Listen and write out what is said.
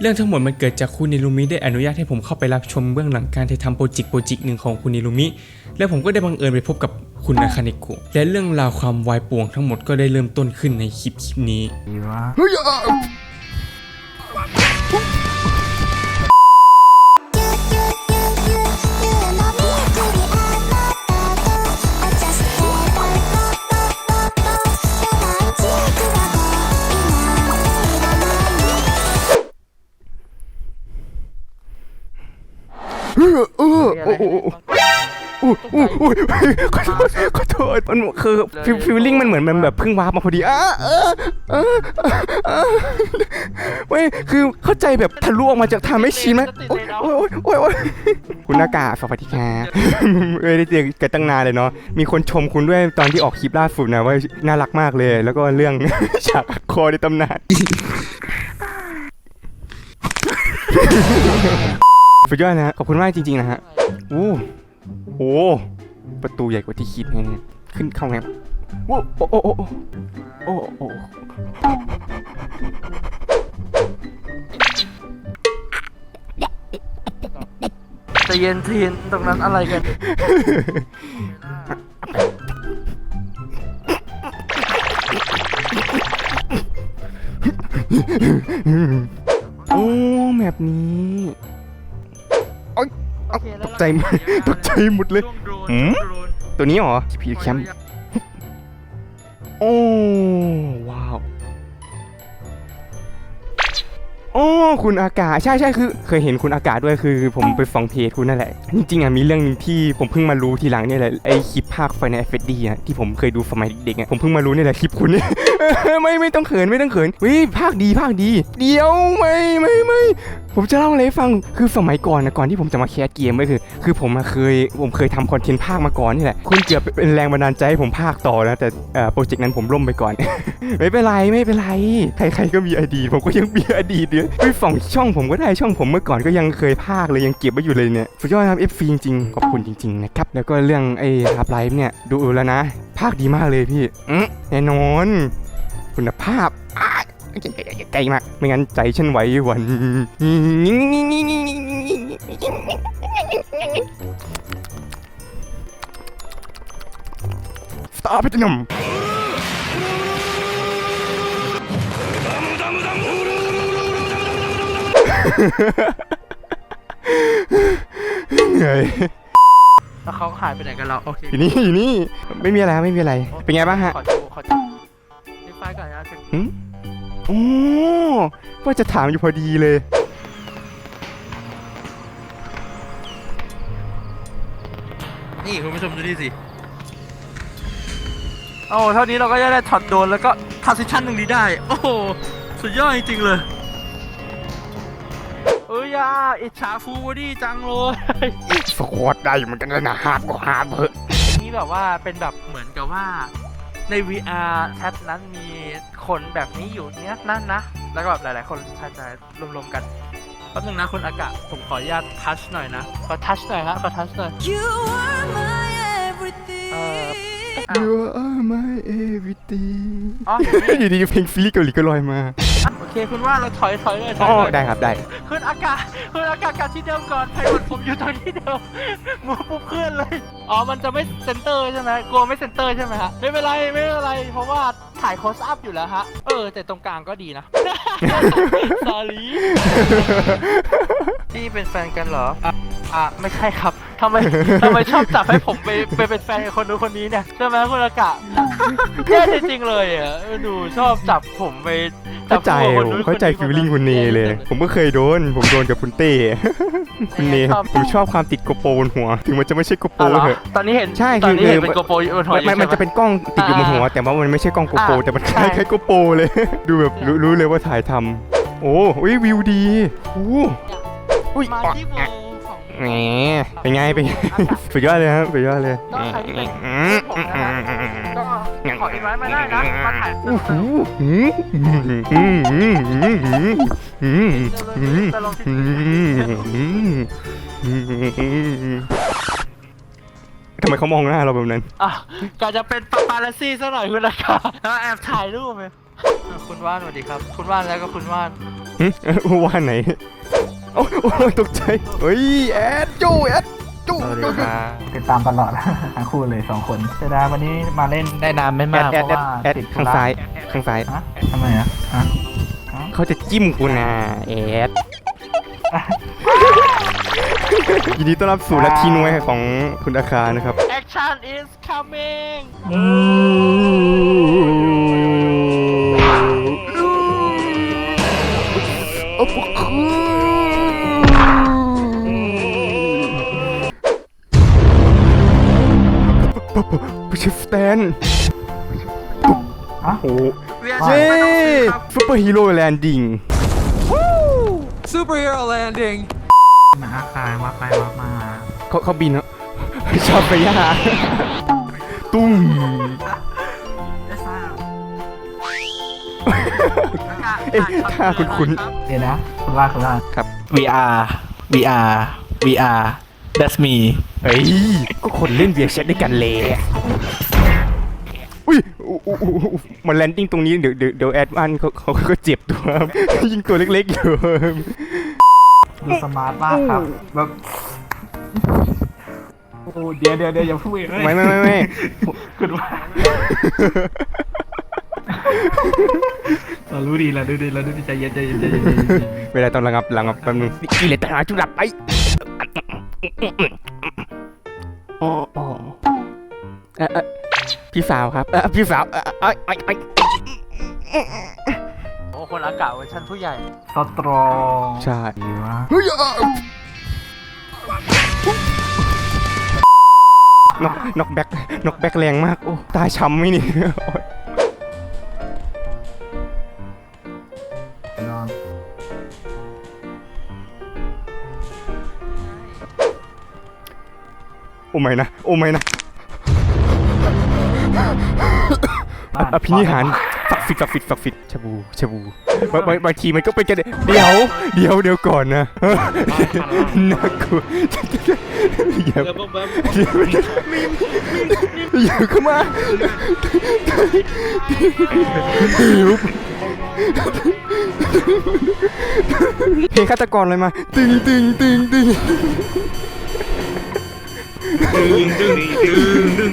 เรื่องทั้งหมดมันเกิดจากคุณนิลุมิได้อนุญาตให้ผมเข้าไปรับชมเบื้องหลังการถ่ายทำโปรเจกต์โปรเจกต์หนึ่งของคุณนิลุมิ และผมก็ได้บังเอิญไปพบกับคุณนาคาเนกุและเรื่องราวความวายป่วงทั้งหมดก็ได้เริ่มต้นขึ้นในคลิปคลิปนี้เฮ้ยอะ อเออโอ้โหโอ้โหโอ้โหขอโทษขอโทษมันคือฟิลฟิลลิ่งมันเหมือนมันแบบเพิ่งวาร์ปมาพอดีอะเออเออเออเว้ยคือเข้าใจแบบทะลุออกมาจากทำให้ชินไหมโอ้ยโอ้ยโอ้ยโอ้ยคุณหน้ากากสวัสดีครับเอ้ยได้เจอกันตั้งนานเลยเนาะมีคนชมคุณด้วยตอนที่ออกคลิปล่าสุดนะว่าน่ารักมากเลย แล้วก็เรื่องฉากคอในตำนาน สุดยอดนะฮะขอบคุณมากจริงๆนะฮะโอ้โหประตูใหญ่กว่าที่คิดนะเนี่ยขึ้นเข้าไงโอ้โอ้โอ้โอ้โอ้โอ้ใจะเย็นทีนตรงนั้นอะไรกัน โอ้แบบนี้าตกใจหมดตกใจหมดเลยหืมตัวนี้เหรอพีแคมป์โอ้ว้าวโอ้คุณอากาศใช่ใช่คือ เคยเห็นคุณอากาศด้วยคือ ผมไปฟังเพจคุณนั่นแหละ จริงๆอะมีเรื่องหนึงที่ผมเพิ่งมารู้ทีหลังเนี่ยแหละไอคลิปภาคไฟในเอฟดีอะที่ผมเคยดูสมัยเด็กๆอะผมเพิ่งมารู้เนี่ยแหละคลิปคุณเนี่ย ไม่ไม่ต้องเขินไม่ต้องเขินวิภาคดีภาคดี เดี๋ยวไม่ไม่ไม่ ผมจะเล่าอะไรให้ฟัง คือสมัยก่อนนะก่อนที่ผมจะมาแคสเกมก็คือ คือผมอะเคยผมเคยทำคอนเทนต์ภาคมาก่อนนี่แหละคุณเกือบเป็นแรงบันดาลใจให้ผมภาคต่อนะแต่เอ่อโปรเจกต์นั้นผมล่มไปก่อน ไม่เป็นไรไม่เป็นไรใครๆก็มีอดีตผมก็ยังมีอดีตเนี่ยไปฝั่งช่องผมก็ได้ช่องผมเมื่อก่อนก็ยังเคยภาคเลยยังเก็บไว้อยู่เลยเนี่ยสุดยอดครับ FC จริงๆขอบคุณจริงๆนะครับแล้วก็เรื่องไอ้ฮาร์ปไลฟ์เนี่ยดูแล้วนะภาคดีมากเลยพี่อืมแน่นอน คุณภาพ อะไกลมาก ไม่งั้นใจฉันไหวหวันสตาร์พิทนมเหนื่อยแล้วเขาหายไปไหนกันแล้วโอเคอยู่นี่อยู่นี่ ไม่มีอะไรไม่มีอะไร เป็นไงบ้างฮะ ขอดูขอดูนี่ไฟก่อนนะถึง โอ้ว่าจะถามอยู่พอดีเลย นี่คุณผู้ชมดูนี่สิโอ้เท่านี้เราก็จะได้ช็อตโดนแล้วก็ทาร์ซิชั่นหนึ่งดีได้ โอ้โหสุดยอดจริงๆเลยเอ้ยอะอิจฉาฟูบอดี้จังเลยสควอตได้เหมือนกันนะฮาร์ดก็ฮาร์ดเถอะนี่แบบว่าเป็นแบบเหมือนกับว่า ใน VR แชทนั้นมีคนแบบนี้อยู่เนี้ยนั่นนะ แล้วก็แบบหลาย ๆ คนแชทจะรวม ๆ กันแป๊บนึงนะคุณอากาศผมขออนุญาตทัชหน่อยนะ ขอทัชหน่อยครับขอทัชหน่อย You are my everything. เอ่อ You are my everything อ๋ออยู่นี่ อยู่ดีๆเพลงฟิลิเกาหลีก็ลอยมาโอ เคคุณว่าเราถอยถอยเลยถอ๋อยอเลยได้ครับได้คุณอากาศคุณอากาศกลับที่เดิมก่อนไพวันผมอยู่ตรงที่เดิมมูปุ๊บเคลื่อนเลยอ๋อมันจะไม่เซนเตอร์ใช่ไหมกลัวไม่เซนเตอร์ใช่ไหมฮะไม่เป็นไรไม่เป็นไรเพราะว่าถ่ายโคสอัพอยู่แล้วฮะเออแต่ตรงกลางก็ดีนะ สอรี่ที่เป็นแฟนกันเหรออะอะไม่ใช่ครับ ทำไมทำไมชอบจับให้ผมไปไปเป็นแฟนกับคนนู้นคนนี้เนี่ยใช่ไหมคุณอากาศแย่จริงๆเลยอะเออดูชอบจับผมไปจัเข้าบใจคู่กับผมนู้นเข้าใจนนี้ฟิลลิ่งคุณเนเลย ผมก็เคยโดน ผมโดนกับคุณเต้ คุณเนผมชอบความติดโกโปรบนหัว ถึงมันจะไม่ใช่โกโปรอ๋อเหรอเถอะ ตอนนี้เห็นใช่ตอนนี้คือ เห็นเป็นโกโปรบนหัวอยู่มันมันใช่ไห จะเป็นกล้องติดอยู่บนหัว แต่ว่ามันไม่ใช่กล้องโกโปรอ่าแต่มันคล้ายใช่ คล้ายโกโปรเลย ดูแบบรู้รู้เลยว่าถ่ายทำโอ้วิวิวดีโอ้อุ้ยมาที่โบของ แหมเป็นไงเป็นไงสุดยอดเลยครับสุดยอดเลยก็ใครที่เป็นผมนะฮะก็ขออินไว้มาได้นะมาถ่ายโอ้โหหืมหืมหืมหืมหืมหืมหืมจะลงที่หืมหืมทำไมเขามองหน้าเราแบบนั้นอะกาจะเป็นปาปาลัสซี่ซะหน่อยคุณนะคะแล้วแอบถ่ายรูปเลยอะคุณว่านสวัสดีครับ คุณว่านแล้วก็คุณว่านหึเอ้อว่าไหน โอ้โอ้ตกใจเฮ้ยแอดโจแอดโจสวัสโจดีครับติดตามตลอด ทั้งคู่เลยสองคนเสียดายวันนี้มาเล่นได้นานไม่แอมาดกแอเพดราะแอดว่าแอดติดธุข้างระซ้ายข้างซ้ายฮะทำไมอะฮะเขาจะจิ้มกูนะแอดยินดีต้อนรับสู่ลัทธินวยของคุณอาคานะครับ Action is coming โอ้ ผู้ชิฟสแตนฮะโอ้โหเย้ซูเปอร์ฮีโร่แลนดิ้ง Superhero landing. มาอาคารวัดไปวัดมาเขาเขาบินแล้วชอบไปย่าตุ้มเอ๊ะท่าคุณคุณเดี๋ยวนะคุณว่าคุณว่าครับ VR VR VR that's me เฮ้ยก็คนเล่นเบียร์แชทด้วยกันเลยอุ้ยอู้อู้อู้อู้มาแลนดิ้งตรงนี้เดี๋ยวเดี๋ยวเดี๋ยวแอดวานเขาเขาก็เจ็บตัวครับ ยิงตัวเล็กๆอยู่ดูสมาร์ทมากครับแบบโอ้เดี๋ยวเดี๋ยวเดี๋ยวอย่าพูดเลยไม่ไม่ไม่ไม่คุณว่าเรารู้ดีเราดูดีเราดูดีใจเย็นใจเย็นใจเย็นใจเย็น เวลาตอนระงับระงับแป๊บนึงกิเลสตัณหาจุดดับไป อ๋ออ๋อเอ่อเอ่อพี่สาวครับเอ่อพี่สาวเอ่อเอ้ยเอ้ยเอ้ยโอ้คนอากาศเวอร์ชันผู้ใหญ่สตรองใช่ดีวะเฮ้ยอะน็อกน็อกแบ็กน็อกแบ็กแรงมาก โอ้ ตาช้ำไหมนี่น อ้ไม่นะโอ้ไม่นะอภินิหารฝักฟิดฝักฟิดฝักฟิดชาบูชาบูบางบางบางทีมันก็เป็นกันเดี๋ยว เดี๋ยวเดี๋ยวก่อนนะน่ากลัวอย่าอย่าเข้ามาหิวเพลงฆาตกรเลยมา ตึงตึงตึงตึง ดึงดึงดึงดึง